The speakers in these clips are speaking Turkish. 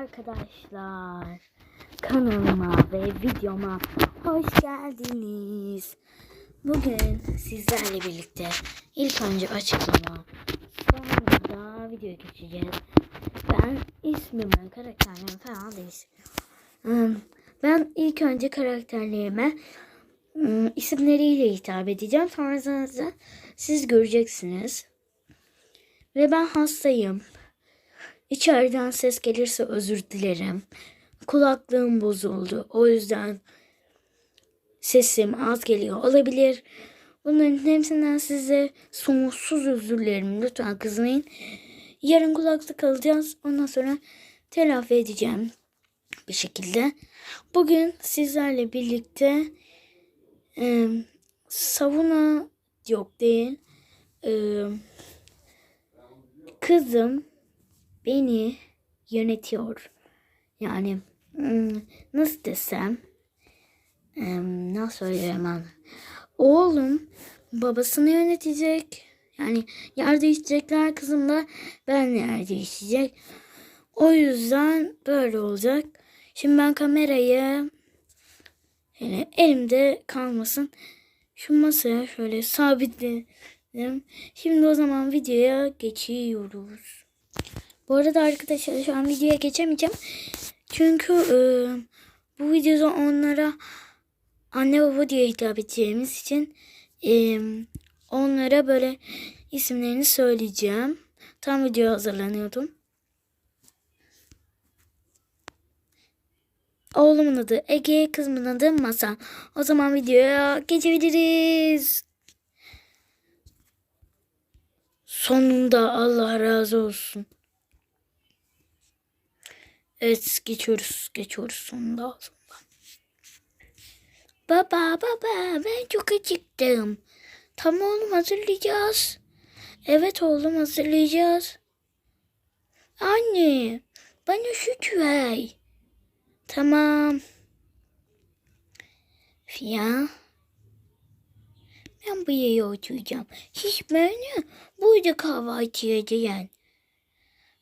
arkadaşlar. Kanalıma ve videoma hoş geldiniz. Bugün sizlerle birlikte ilk önce açıklama, sonra da videoya geçeceğiz. Ben ismimi, karakterlerimi falan değiştirdim. Ben ilk önce karakterlerime ım, isimleriyle hitap edeceğim. Sonrasında siz göreceksiniz. Ve ben hastayım. İçeriden ses gelirse özür dilerim. Kulaklığım bozuldu. O yüzden sesim az geliyor olabilir. Bunların hepsinden size sonsuz özür dilerim. Lütfen kızmayın. Yarın kulaklık alacağız. Ondan sonra telafi edeceğim bir şekilde. Bugün sizlerle birlikte e, savuna yok değil. E, kızım beni yönetiyor. Yani hmm, nasıl desem em, nasıl söyleyemem. Oğlum babasını yönetecek. Yani yer değiştirecekler kızım da ben yer değiştirecek. O yüzden böyle olacak. Şimdi ben kamerayı yani elimde kalmasın. Şu masaya şöyle sabitledim. Şimdi o zaman videoya geçiyoruz. Bu arada arkadaşlar şu an videoya geçemeyeceğim. Çünkü e, bu videoda onlara anne baba diye hitap edeceğimiz için e, onlara böyle isimlerini söyleyeceğim. Tam video hazırlanıyordum. Oğlumun adı Ege, kızımın adı Masal. O zaman videoya geçebiliriz. Sonunda Allah razı olsun. Evet geçiyoruz. Geçiyoruz sonunda sonunda. Baba baba ben çok acıktım. Tamam oğlum hazırlayacağız. Evet oğlum hazırlayacağız. Anne bana süt ver. Tamam. Ya. Ben bu yere oturacağım. Hiç beni burada kahvaltı edeceğim.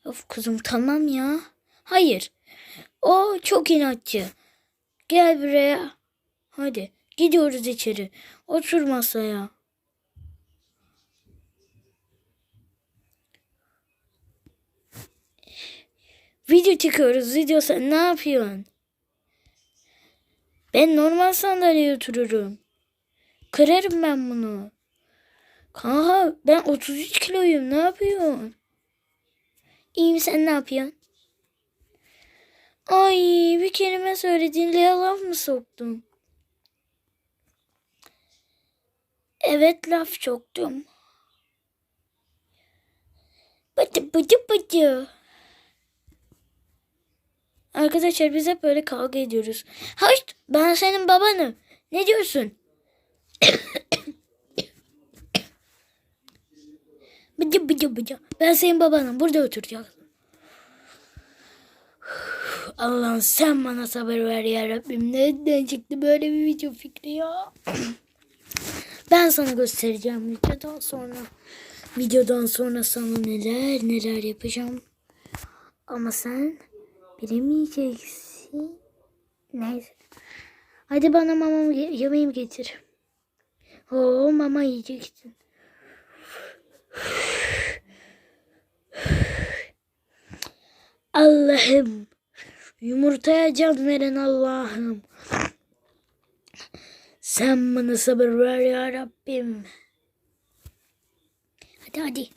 Of kızım tamam ya. Hayır. O çok inatçı. Gel buraya. Hadi gidiyoruz içeri. Otur masaya. Video çekiyoruz. Video sen ne yapıyorsun? Ben normal sandalyeye otururum. Kırarım ben bunu. Kanka ben 33 kiloyum. Ne yapıyorsun? İyiyim sen ne yapıyorsun? Ay bir kelime söylediğinle yalan mı soktun? Evet laf soktum. Bıcı bıcı bıcı. Arkadaşlar biz hep böyle kavga ediyoruz. Hayır ben senin babanım. Ne diyorsun? bıcı bıcı bıcı. Ben senin babanım. Burada oturacaksın. Allah'ım sen bana sabır ver ya Rabbim. Nereden çıktı böyle bir video fikri ya? ben sana göstereceğim videodan sonra. Videodan sonra sana neler neler yapacağım. Ama sen bilemeyeceksin. Neyse. Hadi bana mamamı yemeğimi getir. Oo mama yiyeceksin. Allah'ım. Yumurtaya can veren Allah'ım. Sen bana sabır ver ya Rabbim. Hadi hadi.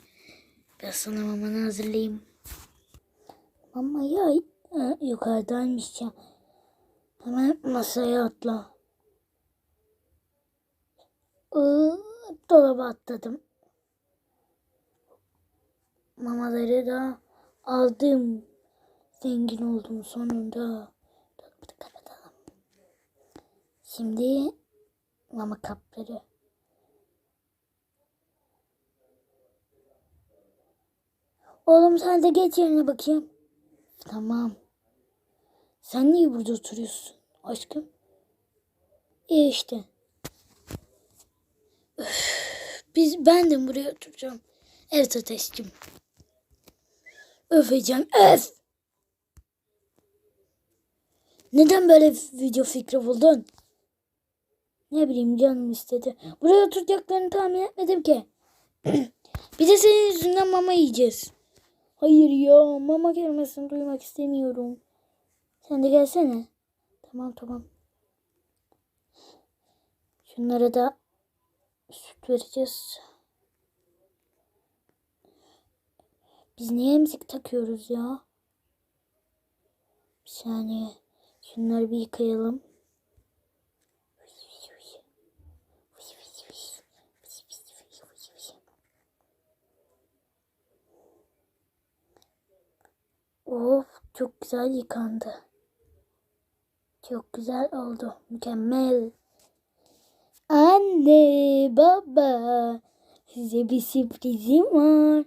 Ben sana mamanı hazırlayayım. Mama ya yukarıdaymış ya. Hemen masaya atla. Iı, dolaba atladım. Mamaları da aldım. Zengin oldum sonunda. Şimdi mama kapları. Oğlum sen de geç yerine bakayım. Tamam. Sen niye burada oturuyorsun aşkım? İyi işte. Öf, biz ben de buraya oturacağım. Evet ateşciğim. Öfeceğim. Öf. Neden böyle video fikri buldun? Ne bileyim canım istedi. Buraya oturacaklarını tahmin etmedim ki. Bir de senin yüzünden mama yiyeceğiz. Hayır ya mama kelimesini duymak istemiyorum. Sen de gelsene. Tamam tamam. Şunlara da süt vereceğiz. Biz niye emzik takıyoruz ya? Bir saniye. Şunları bir yıkayalım. Of çok güzel yıkandı. Çok güzel oldu. Mükemmel. Anne, baba, size bir sürprizim var.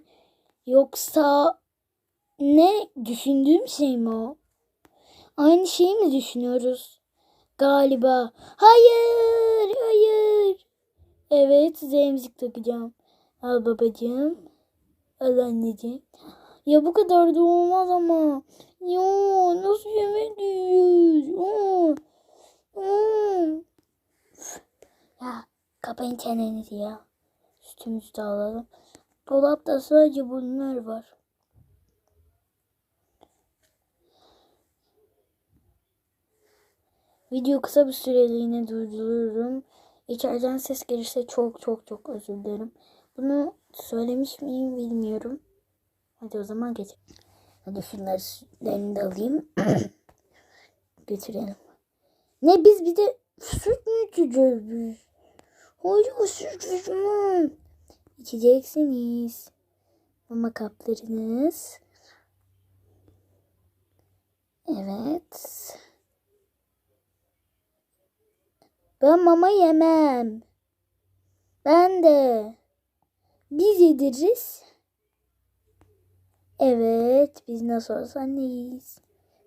Yoksa ne düşündüğüm şey mi o? Aynı şeyi mi düşünüyoruz? Galiba. Hayır, hayır. Evet, size emzik takacağım. Al babacığım. Al anneciğim. Ya bu kadar da olmaz ama. Ya nasıl aa. Ya kapayın çenenizi ya. Sütümüzü de alalım. Dolapta sadece bunlar var. Video kısa bir süreliğine durdururum. İçeriden ses gelirse çok çok çok özür dilerim. Bunu söylemiş miyim bilmiyorum. Hadi o zaman geç. Hadi şunları de alayım. Götürelim. Ne biz bir de süt mü içeceğiz biz? Hayır süt içmem. İçeceksiniz. Mama kaplarınız. Evet. Ben mama yemem. Ben de. Biz yediririz. Evet, biz nasıl olsa anneyiz.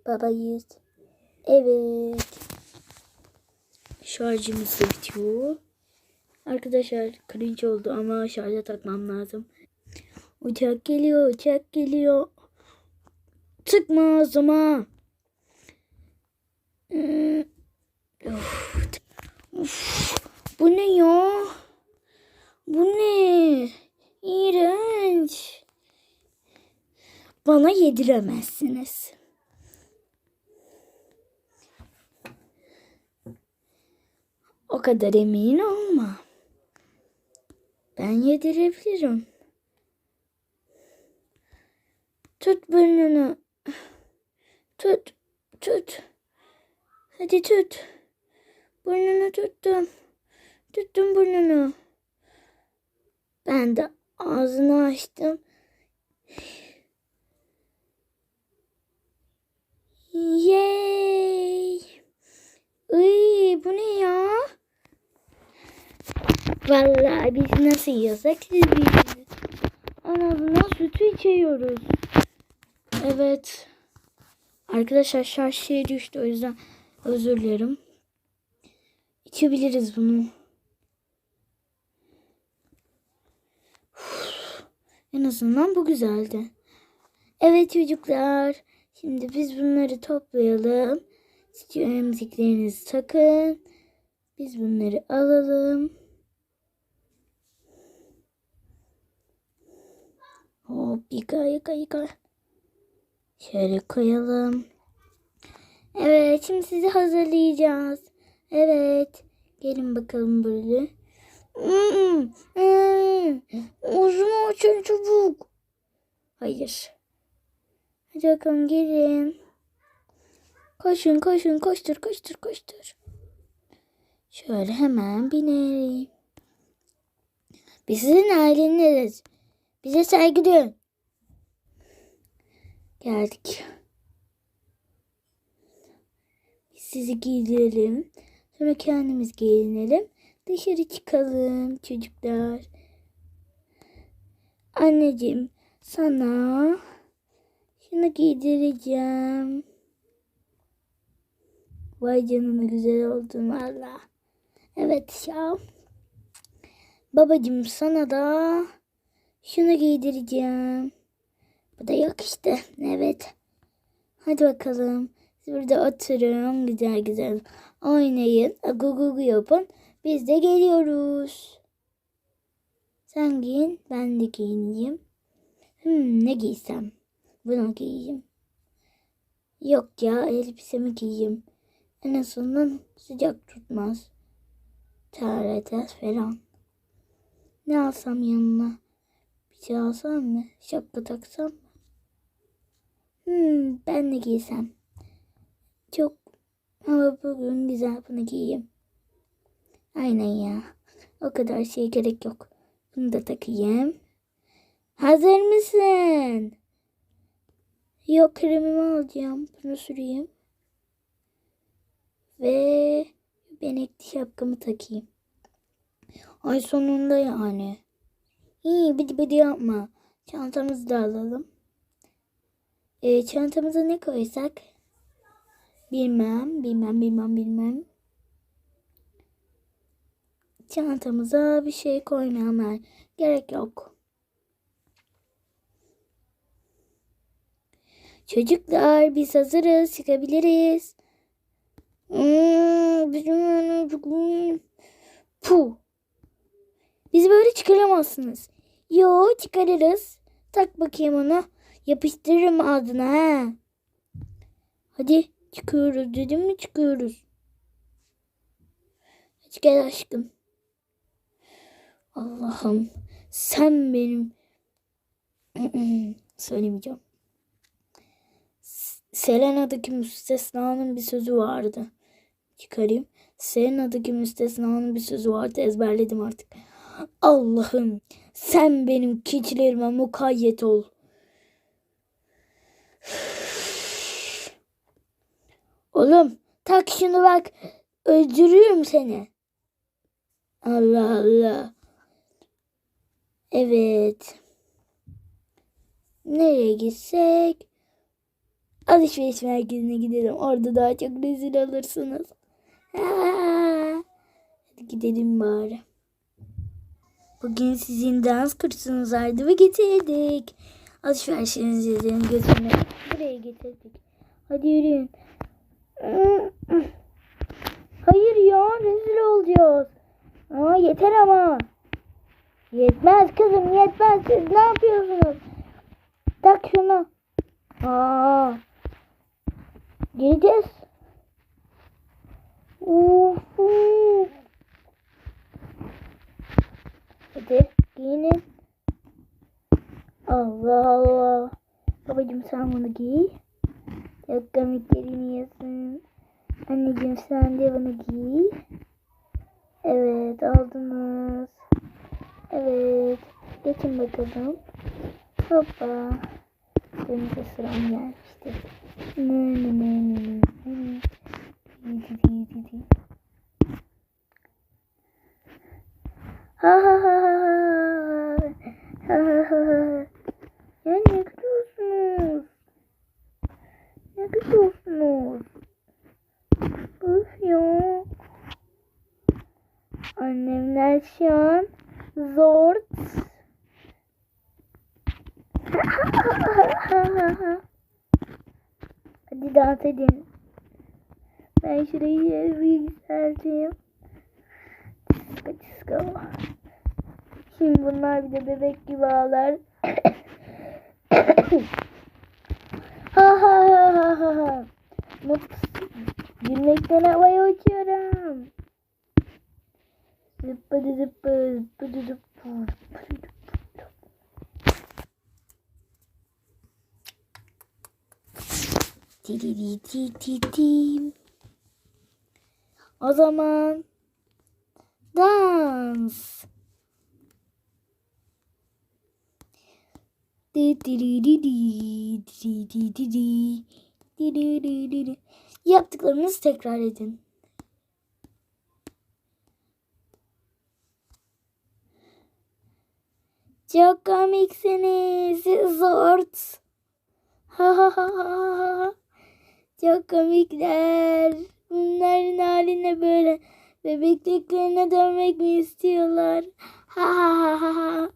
Babayız. Evet. Şarjımız da bitiyor. Arkadaşlar cringe oldu ama şarja takmam lazım. Uçak geliyor, uçak geliyor. Tıkma ağzıma. Hmm. Of. Bu ne ya? Bu ne? İğrenç. Bana yediremezsiniz. O kadar emin olma. Ben yedirebilirim. Tut burnunu. Tut, tut. Hadi tut. Burnunu tuttum. Tuttum burnunu. Ben de ağzını açtım. Yay! Iy, bu ne ya? Vallahi biz nasıl yiyorsak siz bilirsiniz. En azından sütü içiyoruz. Evet. Arkadaşlar şarj şey düştü o yüzden özür dilerim. İçebiliriz bunu. En azından bu güzeldi. Evet çocuklar. Şimdi biz bunları toplayalım. Siz emziklerinizi takın. Biz bunları alalım. Hop yıka yıka yıka. Şöyle koyalım. Evet şimdi sizi hazırlayacağız. Evet. Gelin bakalım böyle. Ağzımı açın çabuk. Hayır. Hadi bakalım gelin. Koşun koşun koştur koştur koştur. Şöyle hemen binelim. Biz sizin aileniz. Bize saygı duyun. Geldik. Biz sizi giydirelim. Sonra kendimiz giyinelim. Dışarı çıkalım çocuklar. Anneciğim sana şunu giydireceğim. Vay canına güzel oldun valla. Evet ya. Babacığım sana da şunu giydireceğim. Bu da yok işte. Evet. Hadi bakalım. Burada oturun güzel güzel oynayın. Gugugu yapın. Biz de geliyoruz. Sen giyin ben de giyineyim. Hmm, ne giysem? Bunu giyeyim. Yok ya elbisemi giyeyim. En azından sıcak tutmaz. Terletmez falan. Ne alsam yanına? Bir şey alsam mı? Şapka taksam mı? Hmm, ben de giysem. Çok ama bugün güzel bunu giyeyim. Aynen ya. O kadar şey gerek yok. Bunu da takayım. Hazır mısın? Yok kremimi alacağım. Bunu süreyim. Ve benekli şapkamı takayım. Ay sonunda yani. İyi bidi bidi yapma. Çantamızı da alalım. E, çantamıza ne koysak? Bilmem, bilmem, bilmem, bilmem. Çantamıza bir şey koymamaya gerek yok. Çocuklar biz hazırız çıkabiliriz. Hmm, Puh. Bizi böyle çıkaramazsınız. Yo çıkarırız. Tak bakayım onu. Yapıştırırım ağzına ha. Hadi çıkıyoruz dedim mi çıkıyoruz. Hadi gel aşkım. Allah'ım sen benim söylemeyeceğim. Selena'daki müstesnanın bir sözü vardı. Çıkarayım. Selena'daki müstesnanın bir sözü vardı. Ezberledim artık. Allah'ım sen benim keçilerime mukayyet ol. Oğlum tak şunu bak. Öldürürüm seni. Allah Allah. Evet. Nereye gitsek? Alışveriş merkezine gidelim. Orada daha çok rezil alırsınız. Hadi gidelim bari. Bugün sizin dans kursunuz vardı ve getirdik. Alışverişinizi götürmek. Buraya getirdik. Hadi yürüyün. Hayır ya rezil olacağız. Aa, yeter ama. Yetmez kızım yetmez. Siz ne yapıyorsunuz? Tak şunu. Aa. Gireceğiz. Uf, uf. Hadi giyinin. Allah Allah. Babacım sen bunu giy. Çok komik görünüyorsun. Anneciğim sen de bunu giy. Evet aldınız. Evet. Geçin bakalım. Hoppa. Benim de sıram gelmişti. Ne ne ne ne ne. Ha ha ha ha ha ha ha. Ya ne gülüyorsunuz? Ne gülüyorsunuz? Öf ya. Annemler şu an zor. Hadi dans edin. Ben şurayı bir yükselteyim. Çıska çıska. Şimdi bunlar bir de bebek gibi ağlar. ha ha ha ha ha. Mutlu. Gülmekten havaya uçuyorum. Zıppıdı zıppı zıppıdı zıppı O zaman dans. Yaptıklarınızı tekrar edin. Çok komiksiniz. Zort. Ha ha ha ha. Çok komikler. Bunların haline böyle bebekliklerine dönmek mi istiyorlar? Ha ha ha ha.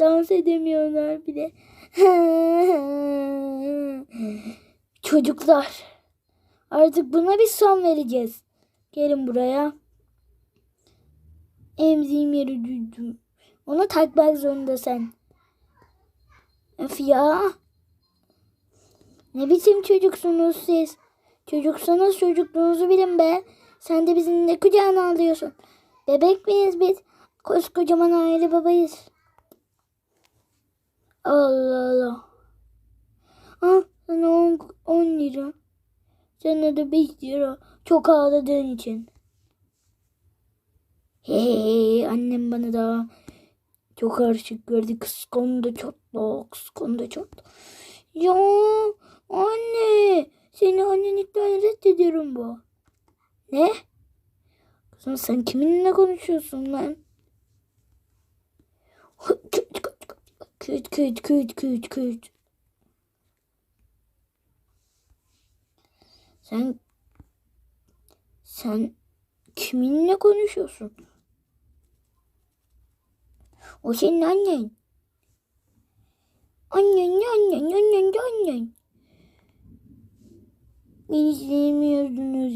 Dans edemiyorlar bile. Çocuklar artık buna bir son vereceğiz. Gelin buraya. Emziğim yeri duydum. Onu takmak zorunda sen. Öf ya. Ne biçim çocuksunuz siz? Çocuksanız çocukluğunuzu bilin be. Sen de bizim ne kucağına alıyorsun? Bebek miyiz biz? Koskocaman aile babayız. Allah Allah. Ah sana 10 lira. Sana da 5 lira. Çok ağladığın için. Hey annem bana da çok harçlık verdi. Kıskandı çatla. Kıskandı çatla. Ya anne. Seni annelikten reddediyorum bu. Ne? Kızım sen kiminle konuşuyorsun lan? Küt küt küt küt küt küt. Sen sen kiminle konuşuyorsun? O senin annen. Annen, annen, annen, annen. Beni sevmiyordunuz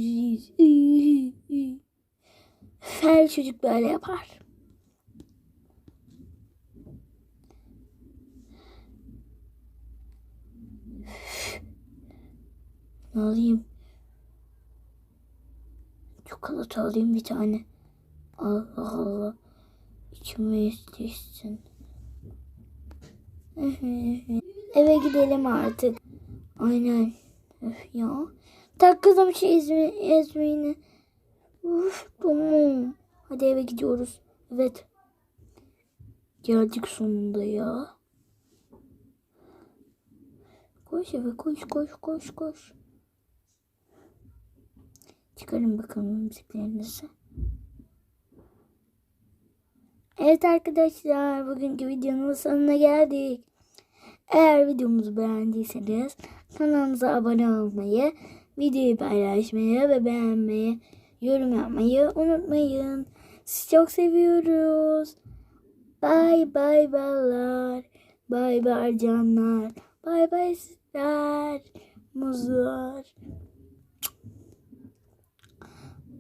siz. Her çocuk böyle yapar. Ne alayım? Çikolata alayım bir tane. Allah Allah. İçime istesin. Eve gidelim artık. Aynen. Öf ya. Tak kızım şu ezme, ezmeğini. Uf tamam. Hadi eve gidiyoruz. Evet. Geldik sonunda ya. Koş eve koş koş koş koş. Çıkarın bakalım müziklerinizi. Evet arkadaşlar bugünkü videonun sonuna geldik. Eğer videomuzu beğendiyseniz kanalımıza abone olmayı, videoyu paylaşmayı ve beğenmeyi, yorum yapmayı unutmayın. Sizi çok seviyoruz. Bye bye ballar. Bye bye canlar. Bye bye sizler. Muzlar.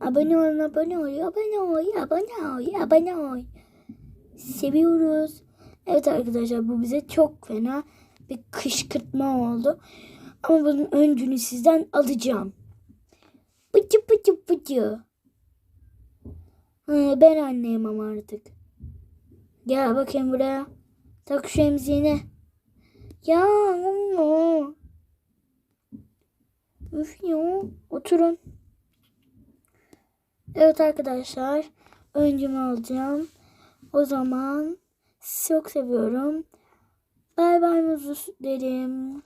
Abone olun, abone ol, abone ol, abone ol, abone ol. Seviyoruz. Evet arkadaşlar bu bize çok fena bir kışkırtma oldu. Ama bunun öncünü sizden alacağım. Pıçı pıçı. Ha, ben anneyim ama artık. Gel bakayım buraya. Tak şu emziğine. Ya ama. Üf ya. Oturun. Evet arkadaşlar. Öncümü alacağım. O zaman sizi çok seviyorum. Bay bay muzu derim.